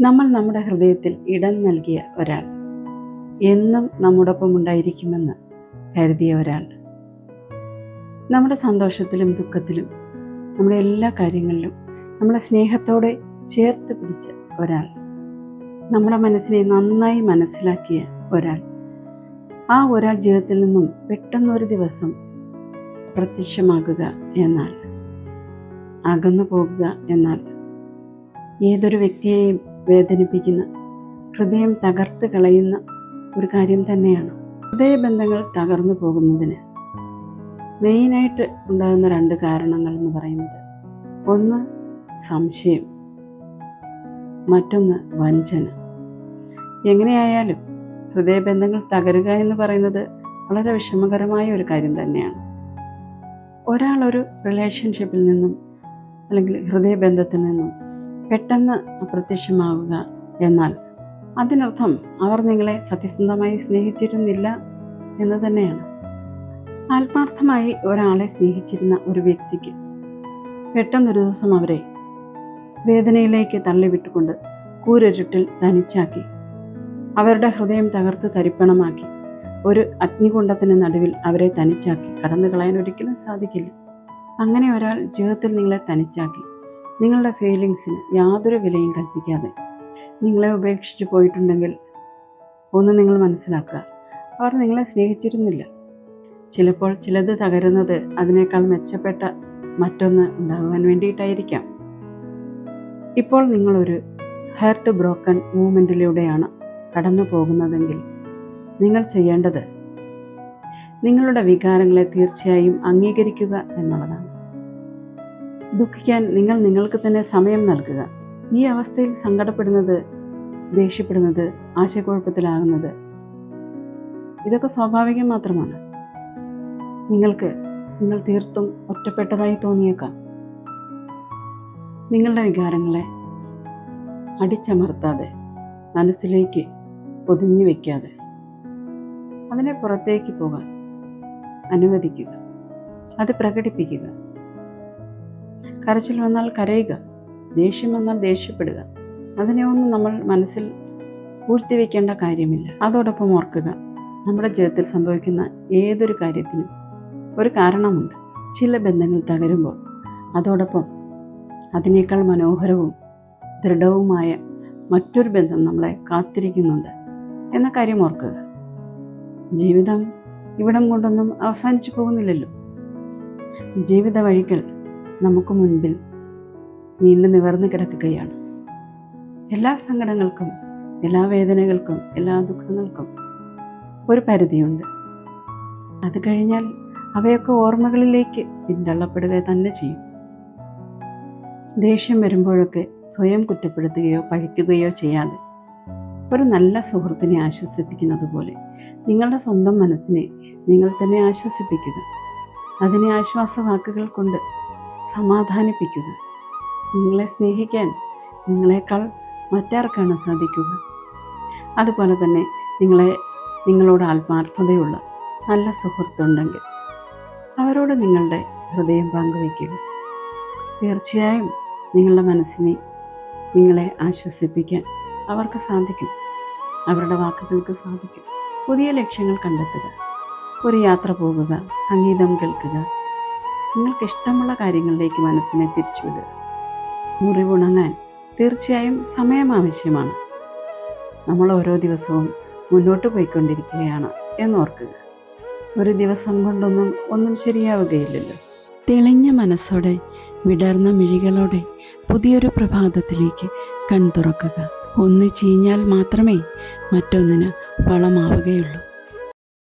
നമ്മൾ നമ്മുടെ ഹൃദയത്തിൽ ഇടം നൽകിയ ഒരാൾ. എന്നും നമ്മോടൊപ്പം ഉണ്ടായിരിക്കുമെന്ന് കരുതിയ ഒരാൾ. നമ്മുടെ സന്തോഷത്തിലും ദുഃഖത്തിലും നമ്മുടെ എല്ലാ കാര്യങ്ങളിലും നമ്മളെ സ്നേഹത്തോടെ ചേർത്ത് പിടിച്ച ഒരാൾ. നമ്മുടെ മനസ്സിനെ നന്നായി മനസ്സിലാക്കിയ ഒരാൾ. ആ ഒരാൾ ജീവിതത്തിൽ നിന്നും പെട്ടെന്നൊരു ദിവസം പ്രത്യക്ഷമാകുക എന്നാൽ അകന്നു പോകുക എന്നാൽ ഏതൊരു വ്യക്തിയെയും വേദനിപ്പിക്കുന്ന ഹൃദയം തകർത്ത് കളയുന്ന ഒരു കാര്യം തന്നെയാണ്. ഹൃദയബന്ധങ്ങൾ തകർന്നു പോകുന്നതിന് മെയിനായിട്ട് ഉണ്ടാകുന്ന രണ്ട് കാരണങ്ങൾ എന്ന് പറയുന്നത് ഒന്ന് സംശയം. മറ്റൊന്ന് വഞ്ചന. എങ്ങനെയായാലും ഹൃദയബന്ധങ്ങൾ തകരുക എന്ന് പറയുന്നത് വളരെ വിഷമകരമായ ഒരു കാര്യം തന്നെയാണ്. ഒരാളൊരു ഒരു റിലേഷൻഷിപ്പിൽ നിന്നും അല്ലെങ്കിൽ ഹൃദയബന്ധത്തിൽ നിന്നും പെട്ടെന്ന് അപ്രത്യക്ഷമാവുക എന്നാൽ അതിനർത്ഥം അവർ നിങ്ങളെ സത്യസന്ധമായി സ്നേഹിച്ചിരുന്നില്ല എന്ന് തന്നെയാണ്. ആത്മാർത്ഥമായി ഒരാളെ സ്നേഹിച്ചിരുന്ന ഒരു വ്യക്തിക്ക് പെട്ടെന്നൊരു ദിവസം അവരെ വേദനയിലേക്ക് തള്ളിവിട്ടുകൊണ്ട് കൂരരുട്ടിൽ തനിച്ചാക്കി അവരുടെ ഹൃദയം തകർത്ത് തരിപ്പണമാക്കി ഒരു അഗ്നികുണ്ടത്തിന് നടുവിൽ അവരെ തനിച്ചാക്കി. കടന്നു കളയാൻ ഒരിക്കലും സാധിക്കില്ല. അങ്ങനെ ഒരാൾ ജീവിതത്തിൽ നിങ്ങളെ തനിച്ചാക്കി. നിങ്ങളുടെ ഫീലിങ്സിന് യാതൊരു വിലയും കൽപ്പിക്കാതെ നിങ്ങളെ ഉപേക്ഷിച്ച് പോയിട്ടുണ്ടെങ്കിൽ ഒന്ന് നിങ്ങൾ മനസ്സിലാക്കുക. അവർ നിങ്ങളെ സ്നേഹിച്ചിരുന്നില്ല. ചിലപ്പോൾ ചിലത് തകരുന്നത് അതിനേക്കാൾ മെച്ചപ്പെട്ട മറ്റൊന്ന് ഉണ്ടാകുവാൻ വേണ്ടിയിട്ടായിരിക്കാം. ഇപ്പോൾ നിങ്ങളൊരു ഹെർട്ട് ബ്രോക്കൺ മൂവ്മെന്റിലൂടെയാണ് കടന്നു പോകുന്നതെങ്കിൽ നിങ്ങൾ ചെയ്യേണ്ടത് നിങ്ങളുടെ വികാരങ്ങളെ തീർച്ചയായും അംഗീകരിക്കുക എന്നുള്ളതാണ്. ദുഃഖിക്കാൻ നിങ്ങൾ നിങ്ങൾക്ക് തന്നെ സമയം നൽകുക. ഈ അവസ്ഥയിൽ സങ്കടപ്പെടുന്നത് ദേഷ്യപ്പെടുന്നത് ആശയക്കുഴപ്പത്തിലാകുന്നത് ഇതൊക്കെ സ്വാഭാവികം മാത്രമാണ്. നിങ്ങൾക്ക് നിങ്ങൾ തീർത്തും ഒറ്റപ്പെട്ടതായി തോന്നിയേക്കാം. നിങ്ങളുടെ വികാരങ്ങളെ അടിച്ചമർത്താതെ മനസ്സിലേക്ക് പൊതിഞ്ഞു വയ്ക്കാതെ അതിനെ പുറത്തേക്ക് പോകാൻ അനുവദിക്കുക. അത് പ്രകടിപ്പിക്കുക. കരച്ചിൽ വന്നാൽ കരയുക ദേഷ്യം വന്നാൽ ദേഷ്യപ്പെടുക. അതിനെ ഒന്നും നമ്മൾ മനസ്സിൽ പൂഴ്ത്തിവെക്കേണ്ട കാര്യമില്ല. അതോടൊപ്പം ഓർക്കുക നമ്മുടെ ജീവിതത്തിൽ സംഭവിക്കുന്ന ഏതൊരു കാര്യത്തിനും ഒരു കാരണമുണ്ട്. ചില ബന്ധങ്ങൾ തകരുമ്പോൾ അതോടൊപ്പം അതിനേക്കാൾ മനോഹരവും ദൃഢവുമായ മറ്റൊരു ബന്ധം നമ്മളെ കാത്തിരിക്കുന്നുണ്ട്. എന്ന കാര്യം ഓർക്കുക. ജീവിതം ഇവിടം കൊണ്ടൊന്നും അവസാനിച്ചു പോകുന്നില്ലല്ലോ. ജീവിത വഴികൾ നമുക്ക് മുൻപിൽ നീണ്ടു നിവർന്നു കിടക്കുകയാണ്. എല്ലാ സങ്കടങ്ങൾക്കും എല്ലാ വേദനകൾക്കും എല്ലാ ദുഃഖങ്ങൾക്കും ഒരു പരിധിയുണ്ട്. അത് കഴിഞ്ഞാൽ അവയൊക്കെ ഓർമ്മകളിലേക്ക് പിന്തള്ളപ്പെടുക തന്നെ ചെയ്യും. ദേഷ്യം വരുമ്പോഴൊക്കെ സ്വയം കുറ്റപ്പെടുത്തുകയോ പഴിക്കുകയോ ചെയ്യാതെ ഒരു നല്ല സുഹൃത്തിനെ ആശ്വസിപ്പിക്കുന്നത് പോലെ നിങ്ങളുടെ സ്വന്തം മനസ്സിനെ നിങ്ങൾ തന്നെ ആശ്വസിപ്പിക്കുക. അതിനെ ആശ്വാസവാക്കുകൾ കൊണ്ട് സമാധാനിപ്പിക്കുക. നിങ്ങളെ സ്നേഹിക്കാൻ നിങ്ങളെക്കാൾ മറ്റാർക്കാണ് സാധിക്കുക? അതുപോലെ തന്നെ നിങ്ങളെ നിങ്ങളോട് ആത്മാർത്ഥതയുള്ള നല്ല സുഹൃത്തുണ്ടെങ്കിൽ അവരോട് നിങ്ങളുടെ ഹൃദയം പങ്കുവയ്ക്കുക. തീർച്ചയായും നിങ്ങളുടെ മനസ്സിനെ നിങ്ങളെ ആശ്വസിപ്പിക്കാൻ അവർക്ക് സാധിക്കും. അവരുടെ വാക്കുകൾക്ക് സാധിക്കും. പുതിയ ലക്ഷ്യങ്ങൾ കണ്ടെത്തുക. ഒരു യാത്ര പോകുക. സംഗീതം കേൾക്കുക. നിങ്ങൾക്ക് ഇഷ്ടമുള്ള കാര്യങ്ങളിലേക്ക് മനസ്സിനെ തിരിച്ചുവിടുക മുറിവുണങ്ങാൻ തീർച്ചയായും സമയം ആവശ്യമാണ്. നമ്മൾ ഓരോ ദിവസവും മുന്നോട്ട് പോയിക്കൊണ്ടിരിക്കുകയാണ് എന്നോർക്കുക. ഒരു ദിവസം കൊണ്ടൊന്നും ഒന്നും ശരിയാവുകയില്ലല്ലോ. തെളിഞ്ഞ മനസ്സോടെ വിടർന്ന മിഴികളോടെ പുതിയൊരു പ്രഭാതത്തിലേക്ക് കൺതുറക്കുക. ഒന്ന് ചീഞ്ഞാൽ മാത്രമേ മറ്റൊന്നിന് വളമാവുകയുള്ളൂ.